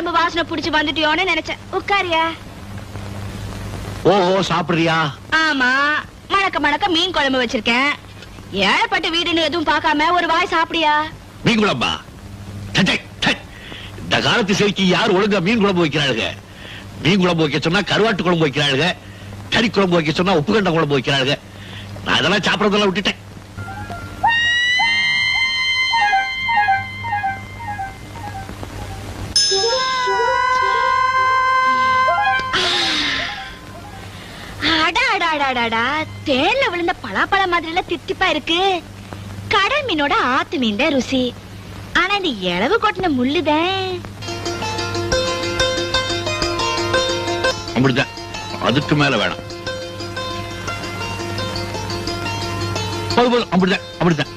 குழம்பு வாசனை புடிச்சு வந்துட்டியோன்னு நினைச்சேன். உட்காரியா? ஓஹோ சாப்பிடுறியா? ஆமா. மணக்க மணக்க மீன் குழம்பு வச்சிருக்கேன். ஏழைப்பட்ட வீடுன்னு எதுவும் பார்க்காம ஒரு வாய் சாப்பிடியா? மீன் குழம்பா. இந்த காலத்து செய்திக்கு யார் ஒழுங்கா மீன் குழம்பு வைக்கிறாளுங்க மீன் குழம்பு வைக்க சொன்னா கருவாட்டு குழம்பு வைக்கிறாளுங்க கறி குழம்பு வைக்க சொன்னா உப்புக்கண்ட குழம்பு வைக்கிறாளுங்க நான் அதெல்லாம் சாப்பிடறதெல்லாம் விட்டுட்டேன். அடாடாடாடா தேன்ல விழுந்த பலாப்பழ மாதிரி எல்லாம் தித்திப்பா இருக்கு. கடல் மீனோட ஆத்து மீன் தான் ருசி. ஆனா இந்த இளவு கொட்டின முள்ளுதான் அப்படிதான் அதுக்கு மேல வேணாம். அப்படிதான் அப்படிதான்